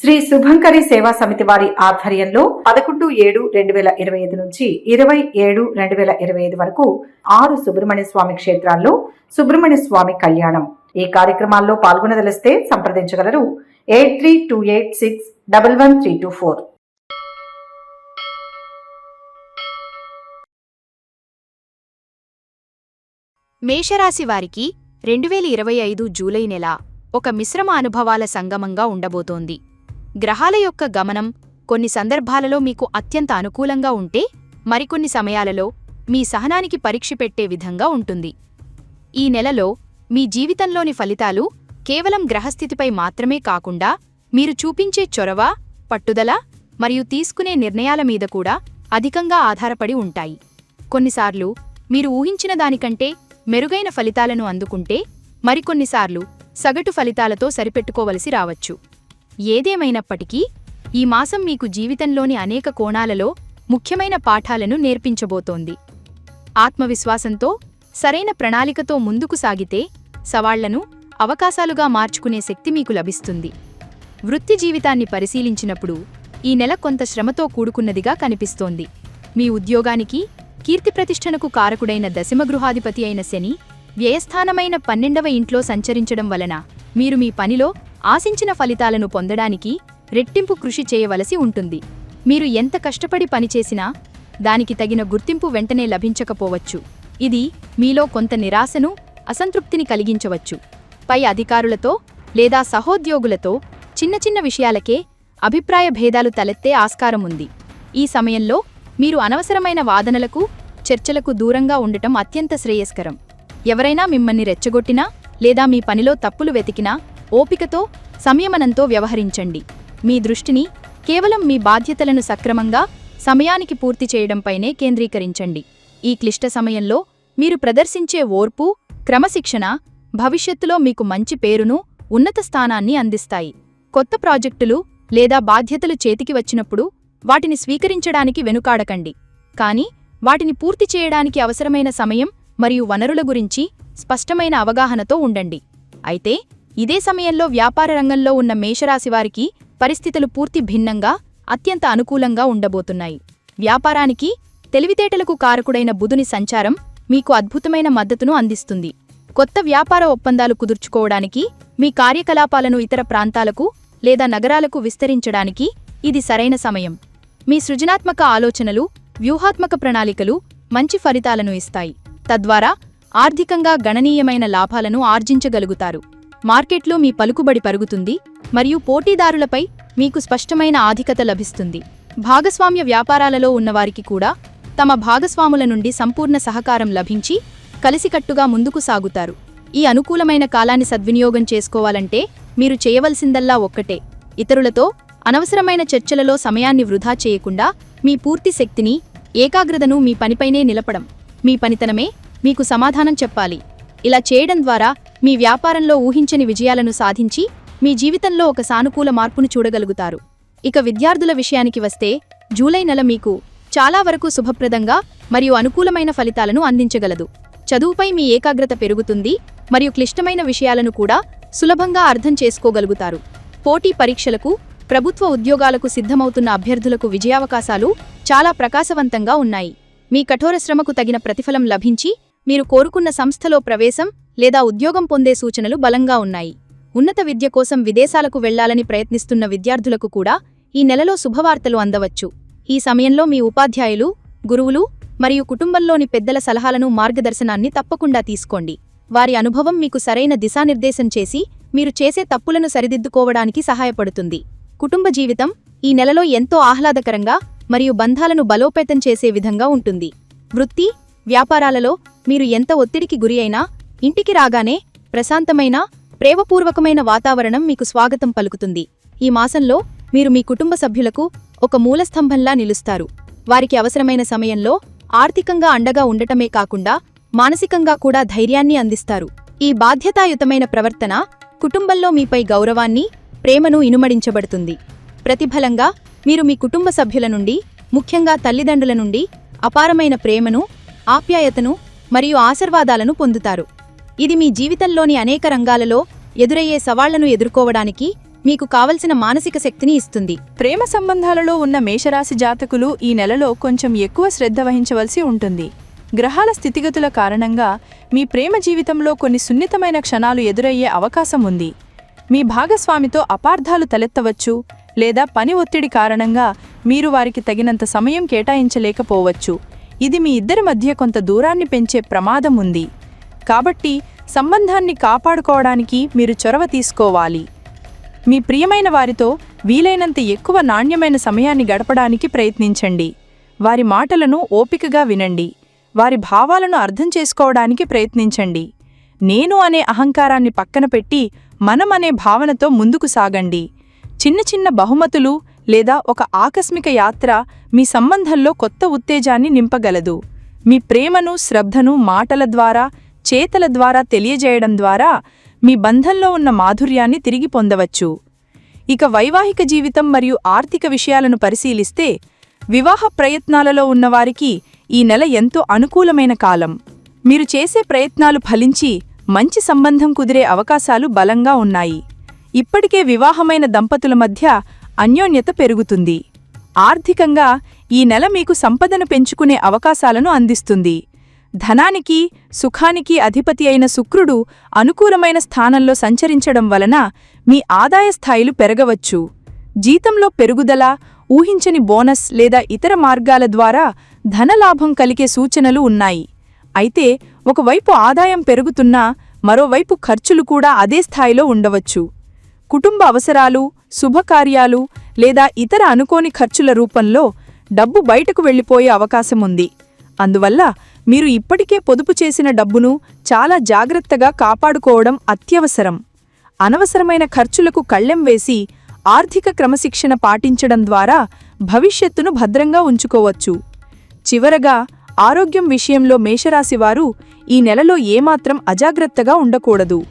శ్రీ శుభంకరి సేవా సమితి వారి ఆధ్వర్యంలో పదకొండు ఏడు రెండు వేల ఇరవై ఐదు నుంచి ఇరవై ఏడు రెండు వేల ఇరవై ఐదు వరకు ఆరు సుబ్రహ్మణ్య స్వామి క్షేత్రాల్లో సుబ్రహ్మణ్య స్వామి కళ్యాణం. ఈ కార్యక్రమాల్లో పాల్గొనదలిస్తే సంప్రదించగలరు. Eight three two eight six double one three two four. మేషరాశి వారికి రెండు వేల ఇరవై ఐదు జూలై నెల ఒక మిశ్రమ అనుభవాల సంగమంగా ఉండబోతోంది. గ్రహాల యొక్క గమనం కొన్ని సందర్భాలలో మీకు అత్యంత అనుకూలంగా ఉంటే మరికొన్ని సమయాలలో మీ సహనానికి పరీక్ష పెట్టే విధంగా ఉంటుంది. ఈ నెలలో మీ జీవితంలోని ఫలితాలు కేవలం గ్రహస్థితిపై మాత్రమే కాకుండా మీరు చూపించే చొరవ పట్టుదల మరియు తీసుకునే నిర్ణయాల మీద కూడా అధికంగా ఆధారపడి ఉంటాయి. కొన్నిసార్లు మీరు ఊహించిన దానికంటే మెరుగైన ఫలితాలను అందుకుంటే మరికొన్నిసార్లు సగటు ఫలితాలతో సరిపెట్టుకోవలసి రావచ్చు. ఏదేమైనప్పటికీ ఈ మాసం మీకు జీవితంలోని అనేక కోణాలలో ముఖ్యమైన పాఠాలను నేర్పించబోతోంది. ఆత్మవిశ్వాసంతో సరైన ప్రణాళికతో ముందుకు సాగితే సవాళ్ళను అవకాశాలుగా మార్చుకునే శక్తి మీకు లభిస్తుంది. వృత్తి జీవితాన్ని పరిశీలించినప్పుడు ఈ నెల కొంత శ్రమతో కూడుకున్నదిగా కనిపిస్తోంది. మీ ఉద్యోగానికి కీర్తిప్రతిష్టనకు కారకుడైన దశమగృహాధిపతి అయిన శని వ్యయస్థానమైన పన్నెండవ ఇంట్లో సంచరించడం వలన మీరు మీ పనిలో ఆశించిన ఫలితాలను పొందడానికి రెట్టింపు కృషి చేయవలసి ఉంటుంది. మీరు ఎంత కష్టపడి పనిచేసినా దానికి తగిన గుర్తింపు వెంటనే లభించకపోవచ్చు. ఇది మీలో కొంత నిరాశను అసంతృప్తిని కలిగించవచ్చు. పై అధికారులతో లేదా సహోద్యోగులతో చిన్న చిన్న విషయాలకే అభిప్రాయ భేదాలు తలెత్తే ఆస్కారం ఉంది. ఈ సమయంలో మీరు అనవసరమైన వాదనలకు చర్చలకు దూరంగా ఉండటం అత్యంత శ్రేయస్కరం. ఎవరైనా మిమ్మల్ని రెచ్చగొట్టినా లేదా మీ పనిలో తప్పులు వెతికినా ఓపికతో సంయమనంతో వ్యవహరించండి. మీ దృష్టిని కేవలం మీ బాధ్యతలను సక్రమంగా సమయానికి పూర్తి చేయడంపైనే కేంద్రీకరించండి. ఈ క్లిష్ట సమయంలో మీరు ప్రదర్శించే ఓర్పు క్రమశిక్షణ భవిష్యత్తులో మీకు మంచి పేరును ఉన్నత స్థానాన్ని అందిస్తాయి. కొత్త ప్రాజెక్టులు లేదా బాధ్యతలు చేతికి వచ్చినప్పుడు వాటిని స్వీకరించడానికి వెనుకాడకండి. కానీ వాటిని పూర్తి చేయడానికి అవసరమైన సమయం మరియు వనరుల గురించి స్పష్టమైన అవగాహనతో ఉండండి. అయితే ఇదే సమయంలో వ్యాపార రంగంలో ఉన్న మేషరాశివారికి పరిస్థితులు పూర్తి భిన్నంగా అత్యంత అనుకూలంగా ఉండబోతున్నాయి. వ్యాపారానికి తెలివితేటలకు కారకుడైన బుధుని సంచారం మీకు అద్భుతమైన మద్దతును అందిస్తుంది. కొత్త వ్యాపార ఒప్పందాలు కుదుర్చుకోవడానికి మీ కార్యకలాపాలను ఇతర ప్రాంతాలకు లేదా నగరాలకు విస్తరించడానికి ఇది సరైన సమయం. మీ సృజనాత్మక ఆలోచనలు వ్యూహాత్మక ప్రణాళికలు మంచి ఫలితాలను ఇస్తాయి. తద్వారా ఆర్థికంగా గణనీయమైన లాభాలను ఆర్జించగలుగుతారు. మార్కెట్లో మీ పలుకుబడి పరుగుతుంది మరియు పోటీదారులపై మీకు స్పష్టమైన ఆధికత లభిస్తుంది. భాగస్వామ్య వ్యాపారాలలో ఉన్నవారికి కూడా తమ భాగస్వాముల నుండి సంపూర్ణ సహకారం లభించి కలిసికట్టుగా ముందుకు సాగుతారు. ఈ అనుకూలమైన కాలాన్ని సద్వినియోగం చేసుకోవాలంటే మీరు చేయవలసిందల్లా ఒక్కటే. ఇతరులతో అనవసరమైన చర్చలలో సమయాన్ని వృధా చేయకుండా మీ పూర్తి శక్తిని ఏకాగ్రతను మీ పనిపైనే నిలపడం. మీ పనితనమే మీకు సమాధానం చెప్పాలి. ఇలా చేయడం ద్వారా మీ వ్యాపారంలో ఊహించని విజయాలను సాధించి మీ జీవితంలో ఒక సానుకూల మార్పును చూడగలుగుతారు. ఇక విద్యార్థుల విషయానికి వస్తే జూలై నెల మీకు చాలా వరకు శుభప్రదంగా మరియు అనుకూలమైన ఫలితాలను అందించగలదు. చదువుపై మీ ఏకాగ్రత పెరుగుతుంది మరియు క్లిష్టమైన విషయాలను కూడా సులభంగా అర్థం చేసుకోగలుగుతారు. పోటీ పరీక్షలకు ప్రభుత్వ ఉద్యోగాలకు సిద్ధమవుతున్న అభ్యర్థులకు విజయావకాశాలు చాలా ప్రకాశవంతంగా ఉన్నాయి. మీ కఠోర శ్రమకు తగిన ప్రతిఫలం లభించి మీరు కోరుకున్న సంస్థలో ప్రవేశం లేదా ఉద్యోగం పొందే సూచనలు బలంగా ఉన్నాయి. ఉన్నత విద్య కోసం విదేశాలకు వెళ్ళాలని ప్రయత్నిస్తున్న విద్యార్థులకు కూడా ఈ నెలలో శుభవార్తలు అందవచ్చు. ఈ సమయంలో మీ ఉపాధ్యాయులు గురువులు మరియు కుటుంబంలోని పెద్దల సలహాలను మార్గదర్శనాన్ని తప్పకుండా తీసుకోండి. వారి అనుభవం మీకు సరైన దిశానిర్దేశం చేసి మీరు చేసే తప్పులను సరిదిద్దుకోవడానికి సహాయపడుతుంది. కుటుంబ జీవితం ఈ నెలలో ఎంతో ఆహ్లాదకరంగా మరియు బంధాలను బలోపేతం చేసే విధంగా ఉంటుంది. వృత్తి వ్యాపారాలలో మీరు ఎంత ఒత్తిడికి గురి అయినా ఇంటికి రాగానే ప్రశాంతమైన ప్రేమపూర్వకమైన వాతావరణం మీకు స్వాగతం పలుకుతుంది. ఈ మాసంలో మీరు మీ కుటుంబ సభ్యులకు ఒక మూలస్తంభంలా నిలుస్తారు. వారికి అవసరమైన సమయంలో ఆర్థికంగా అండగా ఉండటమే కాకుండా మానసికంగా కూడా ధైర్యాన్ని అందిస్తారు. ఈ బాధ్యతాయుతమైన ప్రవర్తన కుటుంబంలో మీపై గౌరవాన్ని ప్రేమను ఇనుమడించబడుతుంది. ప్రతిఫలంగా మీరు మీ కుటుంబ సభ్యుల నుండి ముఖ్యంగా తల్లిదండ్రుల నుండి అపారమైన ప్రేమను ఆప్యాయతను మరియు ఆశీర్వాదాలను పొందుతారు. ఇది మీ జీవితంలోని అనేక రంగాలలో ఎదురయ్యే సవాళ్ళను ఎదుర్కోవడానికి మీకు కావలసిన మానసిక శక్తిని ఇస్తుంది. ప్రేమ సంబంధాలలో ఉన్న మేషరాశి జాతకులు ఈ నెలలో కొంచెం ఎక్కువ శ్రద్ధ వహించవలసి ఉంటుంది. గ్రహాల స్థితిగతుల కారణంగా మీ ప్రేమ జీవితంలో కొన్ని సున్నితమైన క్షణాలు ఎదురయ్యే అవకాశం ఉంది. మీ భాగస్వామితో అపార్థాలు తలెత్తవచ్చు లేదా పని ఒత్తిడి కారణంగా మీరు వారికి తగినంత సమయం కేటాయించలేకపోవచ్చు. ఇది మీ ఇద్దరి మధ్య కొంత దూరాన్ని పెంచే ప్రమాదం ఉంది. కాబట్టి సంబంధాన్ని కాపాడుకోవడానికి మీరు చొరవ తీసుకోవాలి. మీ ప్రియమైన వారితో వీలైనంత ఎక్కువ నాణ్యమైన సమయాన్ని గడపడానికి ప్రయత్నించండి. వారి మాటలను ఓపికగా వినండి. వారి భావాలను అర్థం చేసుకోవడానికి ప్రయత్నించండి. నేను అనే అహంకారాన్ని పక్కన పెట్టి మనం అనే భావనతో ముందుకు సాగండి. చిన్న చిన్న బహుమతులు లేదా ఒక ఆకస్మిక యాత్ర మీ సంబంధంలో కొత్త ఉత్తేజాన్ని నింపగలదు. మీ ప్రేమను శ్రద్ధను మాటల ద్వారా చేతల ద్వారా తెలియజేయడం ద్వారా మీ బంధంలో ఉన్న మాధుర్యాన్ని తిరిగి పొందవచ్చు. ఇక వైవాహిక జీవితం మరియు ఆర్థిక విషయాలను పరిశీలిస్తే వివాహ ప్రయత్నాలలో ఉన్నవారికి ఈ నెల ఎంతో అనుకూలమైన కాలం. మీరు చేసే ప్రయత్నాలు ఫలించి మంచి సంబంధం కుదిరే అవకాశాలు బలంగా ఉన్నాయి. ఇప్పటికే వివాహమైన దంపతుల మధ్య అన్యోన్యత పెరుగుతుంది. ఆర్థికంగా ఈ నెల మీకు సంపదను పెంచుకునే అవకాశాలను అందిస్తుంది. ధనానికి సుఖానికి అధిపతి అయిన శుక్రుడు అనుకూలమైన స్థానంలో సంచరించడం వలన మీ ఆదాయ స్థాయిలు పెరగవచ్చు. జీతంలో పెరుగుదల ఊహించని బోనస్ లేదా ఇతర మార్గాల ద్వారా ధనలాభం కలిగే సూచనలు ఉన్నాయి. అయితే ఒకవైపు ఆదాయం పెరుగుతున్నా మరోవైపు ఖర్చులు కూడా అదే స్థాయిలో ఉండవచ్చు. కుటుంబ అవసరాలు శుభకార్యాలు లేదా ఇతర అనుకోని ఖర్చుల రూపంలో డబ్బు బయటకు వెళ్ళిపోయే అవకాశముంది అందువల్ల మీరు ఇప్పటికే పొదుపు చేసిన డబ్బును చాలా జాగ్రత్తగా కాపాడుకోవడం అత్యవసరం. అనవసరమైన ఖర్చులకు కళ్ళెం వేసి ఆర్థిక క్రమశిక్షణ పాటించడం ద్వారా భవిష్యత్తును భద్రంగా ఉంచుకోవచ్చు. చివరగా ఆరోగ్యం విషయంలో మేషరాశివారు ఈ నెలలో ఏమాత్రం అజాగ్రత్తగా ఉండకూడదు.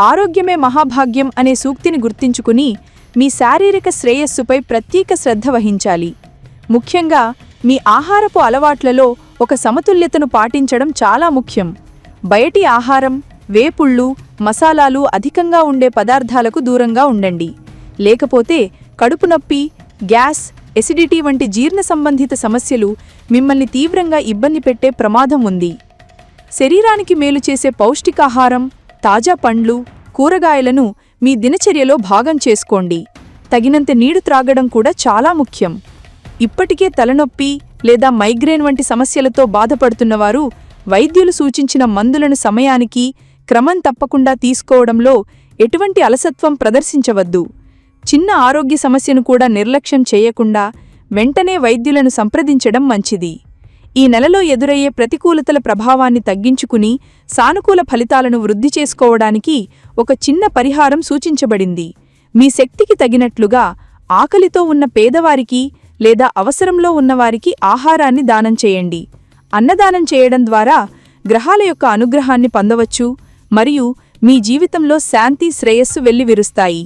ఆరోగ్యమే మహాభాగ్యం అనే సూక్తిని గుర్తించుకుని మీ శారీరక శ్రేయస్సుపై ప్రత్యేక శ్రద్ధ వహించాలి. ముఖ్యంగా మీ ఆహారపు అలవాట్లలో ఒక సమతుల్యతను పాటించడం చాలా ముఖ్యం. బయటి ఆహారం వేపుళ్ళు మసాలాలు అధికంగా ఉండే పదార్థాలకు దూరంగా ఉండండి. లేకపోతే కడుపు నొప్పి గ్యాస్ ఎసిడిటీ వంటి జీర్ణ సంబంధిత సమస్యలు మిమ్మల్ని తీవ్రంగా ఇబ్బంది పెట్టే ప్రమాదం ఉంది. శరీరానికి మేలు చేసే పౌష్టికాహారం తాజా పండ్లు కూరగాయలను మీ దినచర్యలో భాగం చేసుకోండి. తగినంత నీడు త్రాగడం కూడా చాలా ముఖ్యం. ఇప్పటికే తలనొప్పి లేదా మైగ్రేన్ వంటి సమస్యలతో బాధపడుతున్నవారు వైద్యులు సూచించిన మందులను సమయానికి క్రమం తప్పకుండా తీసుకోవడంలో ఎటువంటి అలసత్వం ప్రదర్శించవద్దు. చిన్న ఆరోగ్య సమస్యను కూడా నిర్లక్ష్యం చేయకుండా వెంటనే వైద్యులను సంప్రదించడం మంచిది. ఈ నెలలో ఎదురయ్యే ప్రతికూలతల ప్రభావాన్ని తగ్గించుకుని సానుకూల ఫలితాలను వృద్ధి చేసుకోవడానికి ఒక చిన్న పరిహారం సూచించబడింది. మీ శక్తికి తగినట్లుగా ఆకలితో ఉన్న పేదవారికి లేదా అవసరంలో ఉన్నవారికి ఆహారాన్ని దానం చేయండి. అన్నదానం చేయడం ద్వారా గ్రహాల యొక్క అనుగ్రహాన్ని పొందవచ్చు మరియు మీ జీవితంలో శాంతి శ్రేయస్సు వెల్లివిరుస్తాయి.